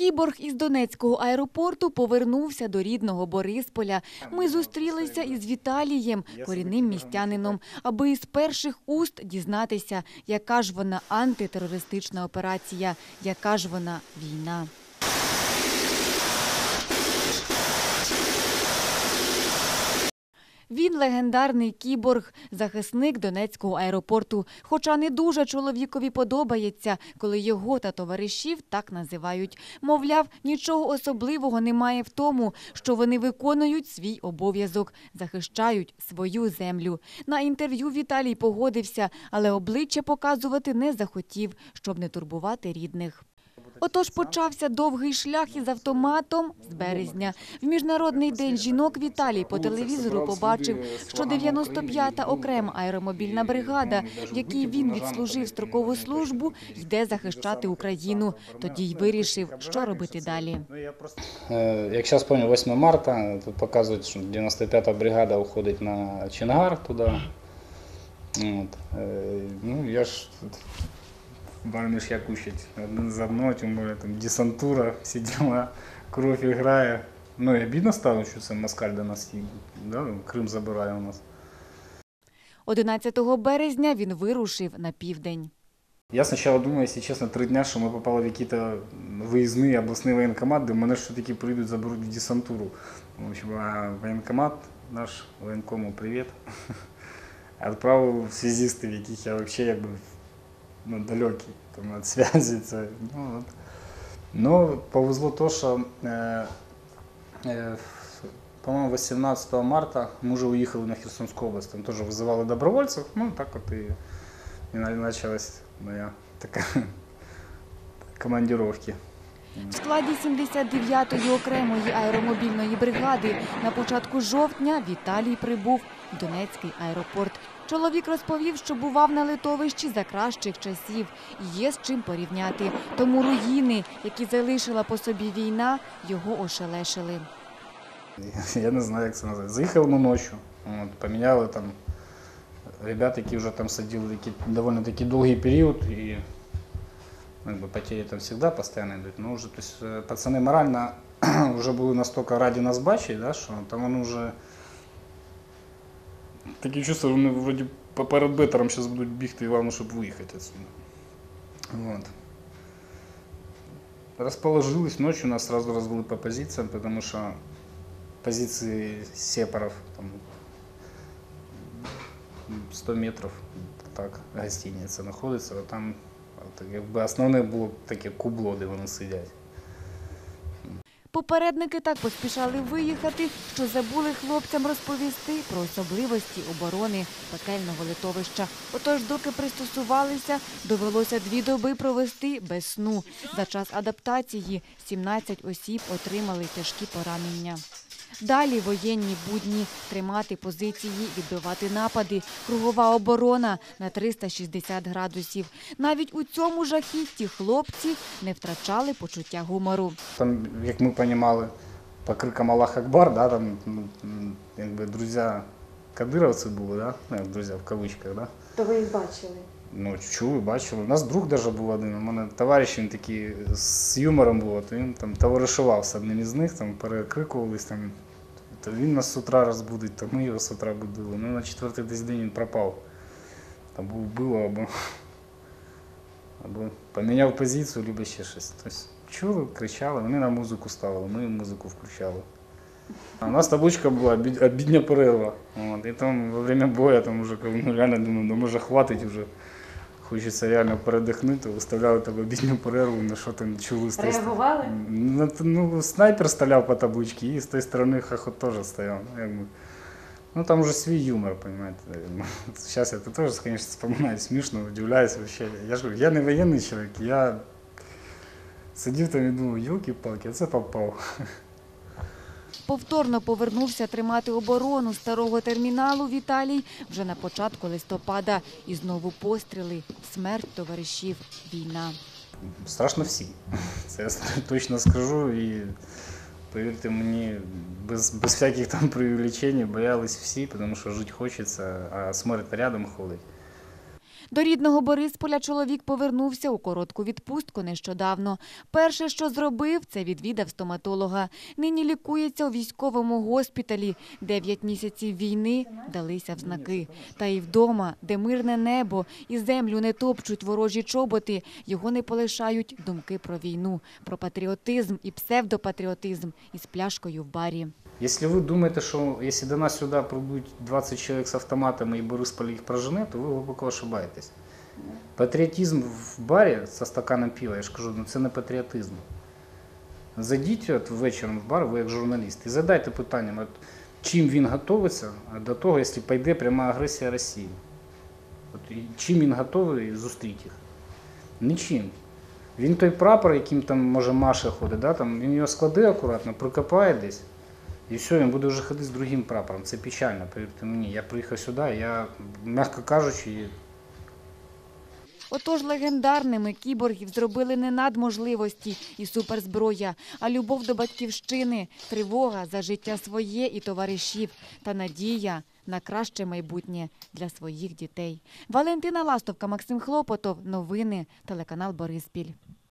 Кіборг із Донецького аеропорту повернувся до рідного Борисполя. Ми зустрілися із Віталієм, корінним містянином, аби із перших уст дізнатися, яка ж вона антитерористична операція, яка ж вона війна. Він легендарний кіборг, захисник Донецького аеропорту. Хоча не дуже чоловікові подобається, коли його та товаришів так називають. Мовляв, нічого особливого немає в тому, що вони виконують свій обов'язок, захищають свою землю. На інтерв'ю Віталій погодився, але обличчя показувати не захотів, щоб не турбувати рідних. Отож почався довгий шлях із автоматом з березня. В Міжнародний день жінок Віталій по телевізору побачив, що 95-та окрема аеромобільна бригада, в якій він відслужив строкову службу, йде захищати Україну. Тоді й вирішив, що робити далі. Е, Як зараз пам'ятаю, 8 марта, тут показують, що 95-та бригада уходить на Чингар туди. От. Е, Ну, я ж тут в армии ж я кушать один за одного, тем более там десантура, всі дела, кров играє. Ну і обідно стало, що це москаль до нас їде, да? Крим забирає у нас. 11 березня він вирушив на південь. Я сначала думаю, если честно, три дня, що ми попали в якісь виїзні обласні воєнкомат, де мене що таки прийдуть, заберуть в десантуру. В общем, а воєнкомат наш, воєнкому привіт, відправив связистів, яких я взагалі якби ну, далекий там, від зв'язку. Це, ну, от. ну, повезло то, що е, е, по-моему, 18 марта мы уже уехали на Херсонскую область, там тоже вызывали добровольцев, ну так вот и, и на- началась моя такая командировки. В складі 79-ї окремої аеромобільної бригади на початку жовтня Віталій прибув в Донецький аеропорт. Чоловік розповів, що бував на литовищі за кращих часів і є з чим порівняти. Тому руїни, які залишила по собі війна, його ошелешили. Я не знаю, як це називається. Заїхали ми ночі, поміняли там ребят, які вже там сиділи доволі таки довгий період, і ну, якби, потери там завжди постійно йдуть. Ну, вже, то есть, е, пацани морально вже були настільки раді нас бачити, да, що там вони вже таке чувство, вони вроді перед бетером зараз будуть бігти, і головне, щоб виїхати відсюди. Вот. Расположились ночью, нас сразу развели по позициям, потому что позиции сепаров там 100 метров так гостиниця знаходиться, а там от, якби основне було таке кубло, де вони сидять. Попередники так поспішали виїхати, що забули хлопцям розповісти про особливості оборони пекельного литовища. Отож, доки пристосувалися, довелося дві доби провести без сну. За час адаптації 17 осіб отримали тяжкі поранення. Далі воєнні будні тримати позиції, відбивати напади, кругова оборона на 360 градусів. Навіть у цьому жахітті хлопці не втрачали почуття гумору. Там, як ми розуміли, по крикам Аллах Акбар, да, там ну, якби друзі кадировці були, да? ну, друзі в кавичках, да? То ви їх бачили? Ну, чули, бачили. У нас друг даже був один. У мене товариш він такий з юмором був, то він там товаришував з одним із них, там перекрикувались там. То він нас з утра розбудить, то ми його з утра будили. Ну, на четвертий десь день він пропав. Там був було або, або поміняв позицію, або ще щось. Тобто чули, кричали, вони нам музику ставили, ми музику включали. А у нас табличка була обідня перерва. От, і там во время боя там уже ну, реально думаю, ну може хватить вже. Хочеться реально передихнути, виставляли там обідню перерву, на що там чули з тої. Реагували? Ну, ну, снайпер стріляв по табличці, і з тої сторони хохот теж стояв. Ну, якби. Ну там уже свій юмор, понимаете. Зараз я це теж, звісно, вспоминаю смішно, удивляюсь вообще. Я ж я не воєнний чоловік, я сидів там і думав, йолки-палки, а це попав. Повторно повернувся тримати оборону старого терміналу Віталій вже на початку листопада. І знову постріли, смерть товаришів, війна. Страшно всі. Це я точно скажу. І повірте мені, без, без всяких там преувеличень боялись всі, тому що жити хочеться, а смерть рядом ходить. До рідного Борисполя чоловік повернувся у коротку відпустку нещодавно. Перше, що зробив, це відвідав стоматолога. Нині лікується у військовому госпіталі. Дев'ять місяців війни далися в знаки. Та і вдома, де мирне небо і землю не топчуть ворожі чоботи, його не полишають думки про війну, про патріотизм і псевдопатріотизм із пляшкою в барі. Если вы думаете, что если до нас сюда прибудут 20 человек с автоматами и Борисполь их прожене, то вы глубоко ошибаетесь. Патріотизм в барі со стаканом пива, я ж кажу, ну це не патріотизм. Зайдіть от вечором в бар, ви як журналіст, і задайте питання, от, чим він готовиться до того, якщо пойде пряма агресія Росії. От, і чим він готовий зустріти їх? Нічим. Він той прапор, яким там може Маша ходить, да, там, він його складе акуратно, прикопає десь. І все, він буде вже ходити з другим прапором. Це печально, повірте мені. Я приїхав сюди, я, м'яко кажучи, Отож, легендарними кіборгів зробили не надможливості і суперзброя, а любов до батьківщини, тривога за життя своє і товаришів та надія на краще майбутнє для своїх дітей. Валентина Ластовка, Максим Хлопотов. Новини. Телеканал Бориспіль.